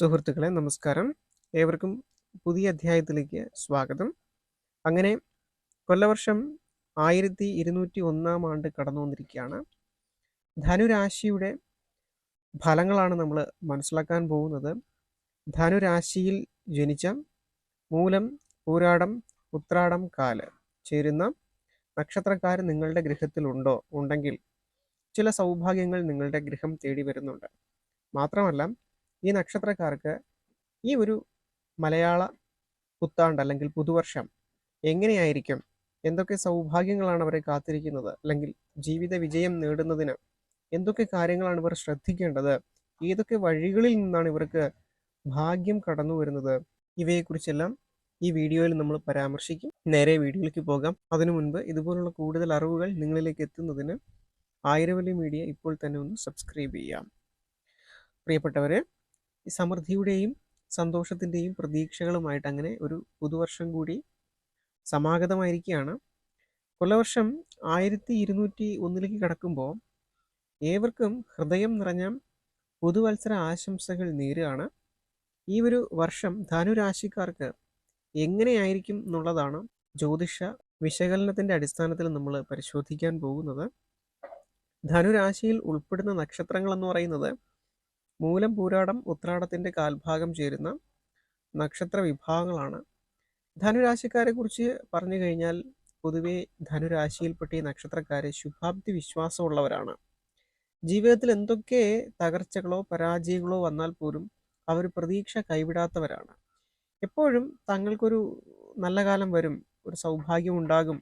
സുഹൃത്തുക്കളെ നമസ്കാരം. ഏവർക്കും പുതിയ അധ്യായത്തിലേക്ക് സ്വാഗതം. അങ്ങനെ കൊല്ലവർഷം ആയിരത്തി ഇരുന്നൂറ്റി ഒന്നാം ആണ്ട് കടന്നു വന്നിരിക്കുകയാണ് ധനുരാശിയുടെ ഫലങ്ങളാണ് നമ്മൾ മനസ്സിലാക്കാൻ പോകുന്നത്. ധനുരാശിയിൽ ജനിച്ച മൂലം പൂരാടം ഉത്രാടം കാൽ ചേരുന്ന നക്ഷത്രക്കാർ നിങ്ങളുടെ ഗൃഹത്തിലുണ്ടോ ഉണ്ടെങ്കിൽ ചില സൗഭാഗ്യങ്ങൾ നിങ്ങളുടെ ഗൃഹം തേടി വരുന്നുണ്ട്. മാത്രമല്ല ഈ നക്ഷത്രക്കാർക്ക് ഈ ഒരു മലയാള പുത്താണ്ട് അല്ലെങ്കിൽ പുതുവർഷം എങ്ങനെയായിരിക്കും? എന്തൊക്കെ സൗഭാഗ്യങ്ങളാണ് അവരെ കാത്തിരിക്കുന്നത്? അല്ലെങ്കിൽ ജീവിത വിജയം നേടുന്നതിന് എന്തൊക്കെ കാര്യങ്ങളാണ് ഇവർ ശ്രദ്ധിക്കേണ്ടത്? ഏതൊക്കെ വഴികളിൽ നിന്നാണ് ഇവർക്ക് ഭാഗ്യം കടന്നു വരുന്നത്? ഇവയെക്കുറിച്ചെല്ലാം ഈ വീഡിയോയിൽ നമ്മൾ പരാമർശിക്കും. നേരെ വീഡിയോയിലേക്ക് പോകാം. അതിനു മുൻപ് ഇതുപോലുള്ള കൂടുതൽ അറിവുകൾ നിങ്ങളിലേക്ക് എത്തുന്നതിന് ആയിരവലി മീഡിയ ഇപ്പോൾ തന്നെ ഒന്ന് സബ്സ്ക്രൈബ് ചെയ്യാം. പ്രിയപ്പെട്ടവരെ സമൃദ്ധിയുടെയും സന്തോഷത്തിന്റെയും പ്രതീക്ഷകളുമായിട്ട് അങ്ങനെ ഒരു പുതുവർഷം കൂടി സമാഗതമായിരിക്കുകയാണ്. കൊല്ലവർഷം ആയിരത്തി ഇരുന്നൂറ്റി ഒന്നിലേക്ക് കടക്കുമ്പോൾ ഏവർക്കും ഹൃദയം നിറഞ്ഞ പുതുവത്സര ആശംസകൾ നേരുകയാണ്. ഈ ഒരു വർഷം ധനുരാശിക്കാർക്ക് എങ്ങനെയായിരിക്കും എന്നുള്ളതാണ് ജ്യോതിഷ വിശകലനത്തിന്റെ അടിസ്ഥാനത്തിൽ നമ്മൾ പരിശോധിക്കാൻ പോകുന്നത്. ധനുരാശിയിൽ ഉൾപ്പെടുന്ന നക്ഷത്രങ്ങൾ എന്ന് പറയുന്നത് മൂലം പൂരാടം ഉത്രാടത്തിന്റെ കാൽഭാഗം ചേരുന്ന നക്ഷത്ര വിഭാഗങ്ങളാണ് ധനുരാശിക്കാരെ കുറിച്ച് പറഞ്ഞു കഴിഞ്ഞാൽ പൊതുവെ ധനുരാശിയിൽപ്പെട്ട ഈ നക്ഷത്രക്കാരെ ശുഭാപ്തി വിശ്വാസമുള്ളവരാണ്. ജീവിതത്തിൽ എന്തൊക്കെ തകർച്ചകളോ പരാജയങ്ങളോ വന്നാൽ പോലും അവർ പ്രതീക്ഷ കൈവിടാത്തവരാണ്. എപ്പോഴും തങ്ങൾക്കൊരു നല്ല കാലം വരും ഒരു സൗഭാഗ്യം ഉണ്ടാകും.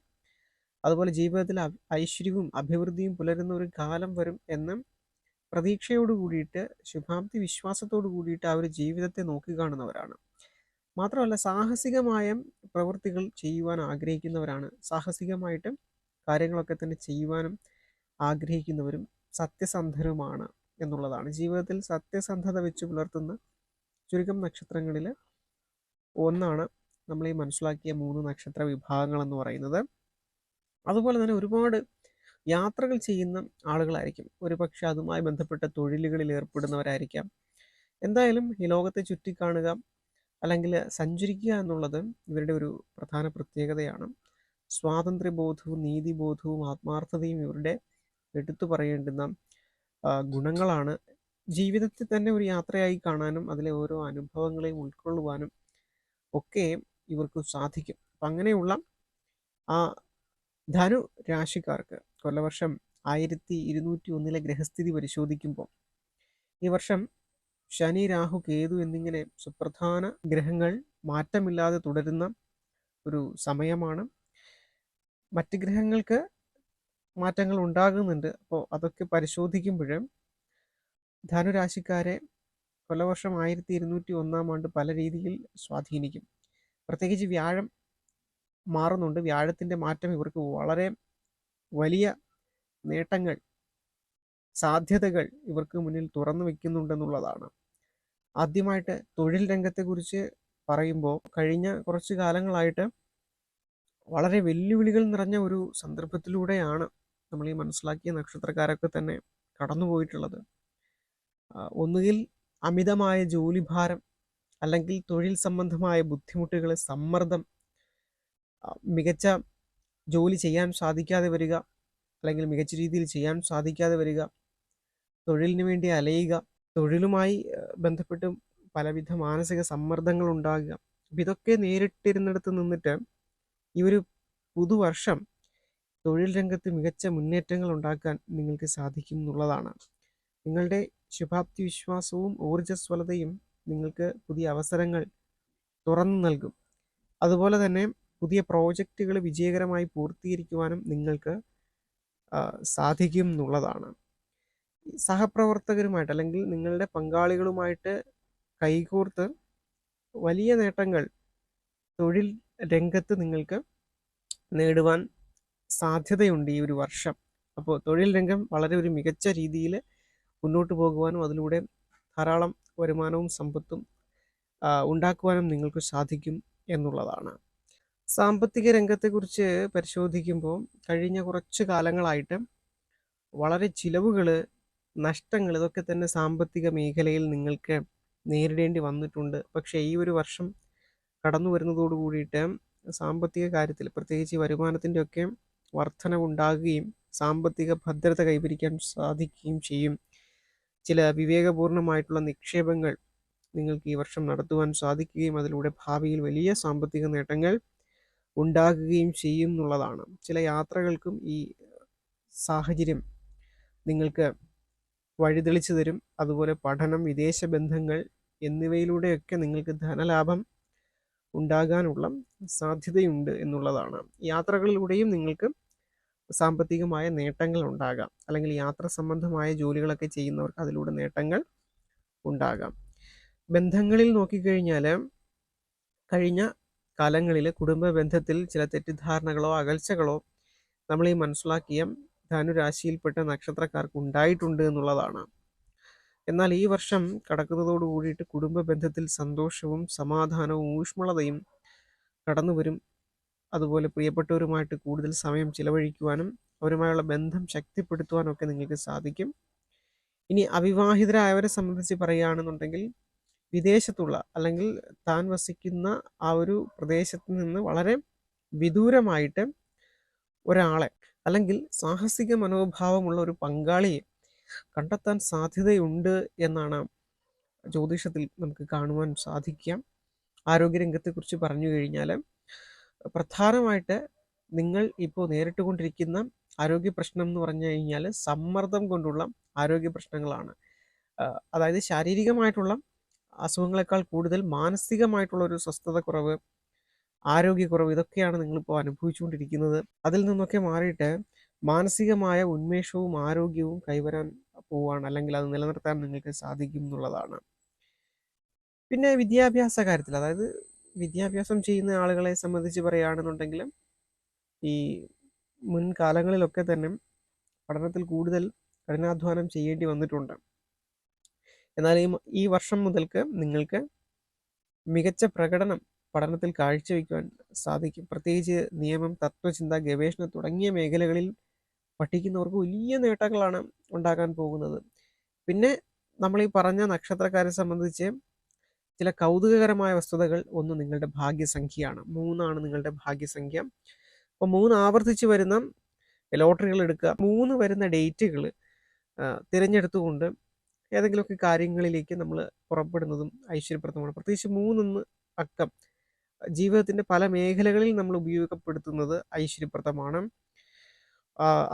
അതുപോലെ ജീവിതത്തിൽ ഐശ്വര്യവും അഭിവൃദ്ധിയും പുലരുന്ന ഒരു കാലം വരും എന്നും പ്രതീക്ഷയോട് കൂടിയിട്ട് ശുഭാപ്തി വിശ്വാസത്തോട് കൂടിയിട്ട് ആ ഒരു ജീവിതത്തെ നോക്കിക്കാണുന്നവരാണ് മാത്രമല്ല സാഹസികമായ പ്രവൃത്തികൾ ചെയ്യുവാൻ ആഗ്രഹിക്കുന്നവരാണ്. സാഹസികമായിട്ട് കാര്യങ്ങളൊക്കെ തന്നെ ചെയ്യുവാനും ആഗ്രഹിക്കുന്നവരും സത്യസന്ധരുമാണ് എന്നുള്ളതാണ്. ജീവിതത്തിൽ സത്യസന്ധത വെച്ച് പുലർത്തുന്ന ചുരുക്കം നക്ഷത്രങ്ങളിൽ ഒന്നാണ് നമ്മൾ ഈ മനസ്സിലാക്കിയ മൂന്ന് നക്ഷത്ര വിഭാഗങ്ങൾ എന്ന് പറയുന്നത്. അതുപോലെ തന്നെ ഒരുപാട് യാത്രകൾ ചെയ്യുന്ന ആളുകളായിരിക്കും. ഒരു പക്ഷെ അതുമായി ബന്ധപ്പെട്ട തൊഴിലുകളിൽ ഏർപ്പെടുന്നവരായിരിക്കാം. എന്തായാലും ഈ ലോകത്തെ ചുറ്റിക്കാണുക അല്ലെങ്കിൽ സഞ്ചരിക്കുക എന്നുള്ളത് ഇവരുടെ ഒരു പ്രധാന പ്രത്യേകതയാണ്. സ്വാതന്ത്ര്യബോധവും നീതിബോധവും ആത്മാർത്ഥതയും ഇവരുടെ എടുത്തു പറയേണ്ടുന്ന ഗുണങ്ങളാണ്. ജീവിതത്തിൽ തന്നെ ഒരു യാത്രയായി കാണാനും അതിലെ ഓരോ അനുഭവങ്ങളെയും ഉൾക്കൊള്ളുവാനും ഒക്കെ ഇവർക്ക് സാധിക്കും. അപ്പം അങ്ങനെയുള്ള ആ ധനു രാശിക്കാർക്ക് കൊല്ലവർഷം ആയിരത്തി ഇരുന്നൂറ്റി ഒന്നിലെ ഗ്രഹസ്ഥിതി പരിശോധിക്കുമ്പോൾ ഈ വർഷം ശനി രാഹു കേതു എന്നിങ്ങനെ സുപ്രധാന ഗ്രഹങ്ങൾ മാറ്റമില്ലാതെ തുടരുന്ന ഒരു സമയമാണ്. മറ്റ് ഗ്രഹങ്ങൾക്ക് മാറ്റങ്ങൾ ഉണ്ടാകുന്നുണ്ട്. അപ്പോൾ അതൊക്കെ പരിശോധിക്കുമ്പോൾ ധനുരാശിക്കാരെ കൊല്ലവർഷം ആയിരത്തി ഇരുന്നൂറ്റി ഒന്നാം ആണ്ട് പല രീതിയിൽ സ്വാധീനിക്കും. പ്രത്യേകിച്ച് വ്യാഴം മാറുന്നുണ്ട്. വ്യാഴത്തിന്റെ മാറ്റം ഇവർക്ക് വളരെ വലിയ നേട്ടങ്ങൾ സാധ്യതകൾ ഇവർക്ക് മുന്നിൽ തുറന്നു വെക്കുന്നുണ്ടെന്നുള്ളതാണ്. ആദ്യമായിട്ട് തൊഴിൽ രംഗത്തെക്കുറിച്ച് പറയുമ്പോൾ കഴിഞ്ഞ കുറച്ച് കാലങ്ങളായിട്ട് വളരെ വെല്ലുവിളികൾ നിറഞ്ഞ ഒരു സന്ദർഭത്തിലൂടെയാണ് നമ്മൾ ഈ മനസ്സിലാക്കിയ നക്ഷത്രക്കാരൊക്കെ തന്നെ കടന്നുപോയിട്ടുള്ളത് ഒന്നുകിൽ അമിതമായ ജോലിഭാരം അല്ലെങ്കിൽ തൊഴിൽ സംബന്ധമായ ബുദ്ധിമുട്ടുകൾ സമ്മർദ്ദം മികച്ച ജോലി ചെയ്യാൻ സാധിക്കാതെ വരിക അല്ലെങ്കിൽ മികച്ച രീതിയിൽ ചെയ്യാൻ സാധിക്കാതെ വരിക തൊഴിലിന് വേണ്ടി അലയുക തൊഴിലുമായി ബന്ധപ്പെട്ട് പലവിധ മാനസിക സമ്മർദ്ദങ്ങൾ ഉണ്ടാകുക. അപ്പം ഇതൊക്കെ നേരിട്ടിരുന്നിടത്ത് നിന്നിട്ട് ഈ ഒരു പുതുവർഷം തൊഴിൽ രംഗത്ത് മികച്ച മുന്നേറ്റങ്ങൾ ഉണ്ടാക്കാൻ നിങ്ങൾക്ക് സാധിക്കും എന്നുള്ളതാണ്. നിങ്ങളുടെ ശുഭാപ്തി വിശ്വാസവും ഊർജസ്വലതയും നിങ്ങൾക്ക് പുതിയ അവസരങ്ങൾ തുറന്നു നൽകും. അതുപോലെ തന്നെ പുതിയ പ്രോജക്റ്റുകൾ വിജയകരമായി പൂർത്തീകരിക്കുവാനും നിങ്ങൾക്ക് സാധിക്കും എന്നുള്ളതാണ്. സഹപ്രവർത്തകരുമായിട്ട് അല്ലെങ്കിൽ നിങ്ങളുടെ പങ്കാളികളുമായിട്ട് കൈകോർത്ത് വലിയ നേട്ടങ്ങൾ തൊഴിൽ രംഗത്ത് നിങ്ങൾക്ക് നേടുവാൻ സാധ്യതയുണ്ട് ഈ ഒരു വർഷം. അപ്പോൾ തൊഴിൽ രംഗം വളരെ ഒരു മികച്ച രീതിയിൽ മുന്നോട്ട് പോകുവാനും അതിലൂടെ ധാരാളം വരുമാനവും സമ്പത്തും ഉണ്ടാക്കുവാനും നിങ്ങൾക്ക് സാധിക്കും എന്നുള്ളതാണ്. സാമ്പത്തിക രംഗത്തെക്കുറിച്ച് പരിശോധിക്കുമ്പോൾ കഴിഞ്ഞ കുറച്ച് കാലങ്ങളായിട്ട് വളരെ ചിലവുകൾ നഷ്ടങ്ങൾ ഇതൊക്കെ തന്നെ സാമ്പത്തിക മേഖലയിൽ നിങ്ങൾക്ക് നേരിടേണ്ടി വന്നിട്ടുണ്ട്. പക്ഷേ ഈ ഒരു വർഷം കടന്നു വരുന്നതോട് കൂടിയിട്ട് സാമ്പത്തിക കാര്യത്തിൽ പ്രത്യേകിച്ച് വരുമാനത്തിന്റെ ഒക്കെ വർധനവുണ്ടാകുകയും സാമ്പത്തിക ഭദ്രത കൈവരിക്കാൻ സാധിക്കുകയും ചെയ്യും. ചില വിവേകപൂർണമായിട്ടുള്ള നിക്ഷേപങ്ങൾ നിങ്ങൾക്ക് ഈ വർഷം നടത്തുവാൻ സാധിക്കുകയും അതിലൂടെ ഭാവിയിൽ വലിയ സാമ്പത്തിക നേട്ടങ്ങൾ ഉണ്ടാകുകയും ചെയ്യും എന്നുള്ളതാണ്. ചില യാത്രകൾക്കും ഈ സാഹചര്യം നിങ്ങൾക്ക് വഴിതെളിച്ചു തരും. അതുപോലെ പഠനം വിദേശ ബന്ധങ്ങൾ എന്നിവയിലൂടെയൊക്കെ നിങ്ങൾക്ക് ധനലാഭം ഉണ്ടാകാനുള്ള സാധ്യതയുണ്ട് എന്നുള്ളതാണ്. യാത്രകളിലൂടെയും നിങ്ങൾക്ക് സാമ്പത്തികമായ നേട്ടങ്ങൾ ഉണ്ടാകാം. അല്ലെങ്കിൽ യാത്ര സംബന്ധമായ ജോലികളൊക്കെ ചെയ്യുന്നവർക്ക് അതിലൂടെ നേട്ടങ്ങൾ ഉണ്ടാകാം. ബന്ധങ്ങളിൽ നോക്കിക്കഴിഞ്ഞാൽ കഴിഞ്ഞ കാലങ്ങളിൽ കുടുംബ ബന്ധത്തിൽ ചില തെറ്റിദ്ധാരണകളോ അകൽച്ചകളോ നമ്മൾ ഈ മനസ്സിലാക്കിയ ധനുരാശിയിൽപ്പെട്ട നക്ഷത്രക്കാർക്ക് ഉണ്ടായിട്ടുണ്ട് എന്നുള്ളതാണ്. എന്നാൽ ഈ വർഷം കടക്കുന്നതോടുകൂടിയിട്ട് കുടുംബ ബന്ധത്തിൽ സന്തോഷവും സമാധാനവും ഊഷ്മളതയും കടന്നു വരും അതുപോലെ പ്രിയപ്പെട്ടവരുമായിട്ട് കൂടുതൽ സമയം ചിലവഴിക്കുവാനും അവരുമായുള്ള ബന്ധം ശക്തിപ്പെടുത്തുവാനും ഒക്കെ നിങ്ങൾക്ക് സാധിക്കും. ഇനി അവിവാഹിതരായവരെ സംബന്ധിച്ച് പറയുകയാണെന്നുണ്ടെങ്കിൽ വിദേശത്തുള്ള അല്ലെങ്കിൽ താൻ വസിക്കുന്ന ആ ഒരു പ്രദേശത്ത് നിന്ന് വളരെ വിദൂരമായിട്ട് ഒരാളെ അല്ലെങ്കിൽ സാഹസിക മനോഭാവമുള്ള ഒരു പങ്കാളിയെ കണ്ടെത്താൻ സാധ്യതയുണ്ട് എന്നാണ് ജ്യോതിഷത്തിൽ നമുക്ക് കാണുവാൻ സാധിക്കാം. ആരോഗ്യരംഗത്തെക്കുറിച്ച് പറഞ്ഞു കഴിഞ്ഞാൽ പ്രധാനമായിട്ട് നിങ്ങൾ ഇപ്പോൾ നേരിട്ട് കൊണ്ടിരിക്കുന്ന ആരോഗ്യ പ്രശ്നം എന്ന് പറഞ്ഞു കഴിഞ്ഞാൽ സമ്മർദ്ദം കൊണ്ടുള്ള ആരോഗ്യ പ്രശ്നങ്ങളാണ്. അതായത് ശാരീരികമായിട്ടുള്ള അസുഖങ്ങളെക്കാൾ കൂടുതൽ മാനസികമായിട്ടുള്ള ഒരു സ്വസ്ഥതക്കുറവ് ആരോഗ്യക്കുറവ് ഇതൊക്കെയാണ് നിങ്ങളിപ്പോൾ അനുഭവിച്ചുകൊണ്ടിരിക്കുന്നത്. അതിൽ നിന്നൊക്കെ മാറിയിട്ട് മാനസികമായ ഉന്മേഷവും ആരോഗ്യവും കൈവരാൻ പോവാണ് അല്ലെങ്കിൽ അത് നിലനിർത്താൻ നിങ്ങൾക്ക് സാധിക്കും എന്നുള്ളതാണ്. പിന്നെ വിദ്യാഭ്യാസ കാര്യത്തിൽ അതായത് വിദ്യാഭ്യാസം ചെയ്യുന്ന ആളുകളെ സംബന്ധിച്ച് പറയുകയാണെന്നുണ്ടെങ്കിൽ ഈ മുൻകാലങ്ങളിലൊക്കെ തന്നെ പഠനത്തിൽ കൂടുതൽ കഠിനാധ്വാനം ചെയ്യേണ്ടി വന്നിട്ടുണ്ട്. എന്നാൽ ഈ വർഷം മുതൽക്ക് നിങ്ങൾക്ക് മികച്ച പ്രകടനം പഠനത്തിൽ കാഴ്ചവെക്കുവാൻ സാധിക്കും. പ്രത്യേകിച്ച് നിയമം തത്വചിന്ത ഗവേഷണം തുടങ്ങിയ മേഖലകളിൽ പഠിക്കുന്നവർക്ക് വലിയ നേട്ടങ്ങളാണ് ഉണ്ടാകാൻ പോകുന്നത്. പിന്നെ നമ്മൾ ഈ പറഞ്ഞ നക്ഷത്രക്കാരെ സംബന്ധിച്ച് ചില കൗതുകകരമായ വസ്തുതകൾ ഒന്ന് നിങ്ങളുടെ ഭാഗ്യസംഖ്യയാണ്. മൂന്നാണ് നിങ്ങളുടെ ഭാഗ്യസംഖ്യ. അപ്പോൾ മൂന്ന് ആവർത്തിച്ച് വരുന്ന ലോട്ടറികൾ എടുക്കുക. മൂന്ന് വരുന്ന ഡേറ്റുകൾ തിരഞ്ഞെടുത്തുകൊണ്ട് ഏതെങ്കിലുമൊക്കെ കാര്യങ്ങളിലേക്ക് നമ്മൾ പുറപ്പെടുന്നതും ഐശ്വര്യപ്രദമാണ്. പ്രത്യേകിച്ച് മൂന്നൊന്ന് അക്കം. ജീവിതത്തിന്റെ പല മേഖലകളിൽ നമ്മൾ ഉപയോഗപ്പെടുത്തുന്നത് ഐശ്വര്യപ്രദമാണ്.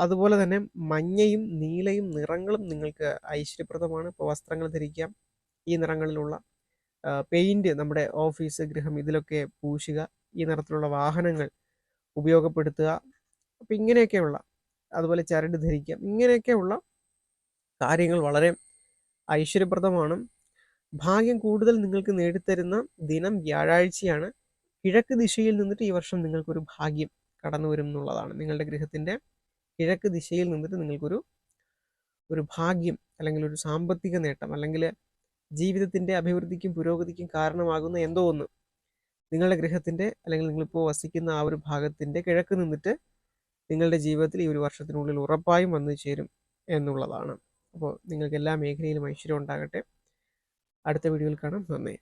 അതുപോലെ തന്നെ മഞ്ഞയും നീലയും നിറങ്ങളും നിങ്ങൾക്ക് ഐശ്വര്യപ്രദമാണ്. ഇപ്പോൾ വസ്ത്രങ്ങൾ ധരിക്കാം. ഈ നിറങ്ങളിലുള്ള പെയിന്റ് നമ്മുടെ ഓഫീസ് ഗൃഹം ഇതിലൊക്കെ പൂശുക. ഈ നിറത്തിലുള്ള വാഹനങ്ങൾ ഉപയോഗപ്പെടുത്തുക. അപ്പം ഇങ്ങനെയൊക്കെയുള്ള അതുപോലെ ചരട് ധരിക്കാം. ഇങ്ങനെയൊക്കെയുള്ള കാര്യങ്ങൾ വളരെ ഐശ്വര്യപ്രദമാണ്. ഭാഗ്യം കൂടുതൽ നിങ്ങൾക്ക് നേടിത്തരുന്ന ദിനം വ്യാഴാഴ്ചയാണ്. കിഴക്ക് ദിശയിൽ നിന്നിട്ട് ഈ വർഷം നിങ്ങൾക്കൊരു ഭാഗ്യം കടന്നു വരും എന്നുള്ളതാണ്. നിങ്ങളുടെ ഗൃഹത്തിന്റെ കിഴക്ക് ദിശയിൽ നിന്നിട്ട് നിങ്ങൾക്കൊരു ഒരു ഭാഗ്യം അല്ലെങ്കിൽ ഒരു സാമ്പത്തിക നേട്ടം അല്ലെങ്കിൽ ജീവിതത്തിന്റെ അഭിവൃദ്ധിക്കും പുരോഗതിക്കും കാരണമാകുന്ന എന്തോ ഒന്ന് നിങ്ങളുടെ ഗൃഹത്തിന്റെ അല്ലെങ്കിൽ നിങ്ങളിപ്പോൾ വസിക്കുന്ന ആ ഒരു ഭാഗത്തിന്റെ കിഴക്ക് നിന്നിട്ട് നിങ്ങളുടെ ജീവിതത്തിൽ ഈ ഒരു വർഷത്തിനുള്ളിൽ ഉറപ്പായും വന്നു ചേരും എന്നുള്ളതാണ്. അപ്പോൾ നിങ്ങൾക്ക് എല്ലാ മേഖലയിലും ഐശ്വര്യം ഉണ്ടാകട്ടെ. അടുത്ത വീഡിയോയിൽ കാണാം. നന്ദി.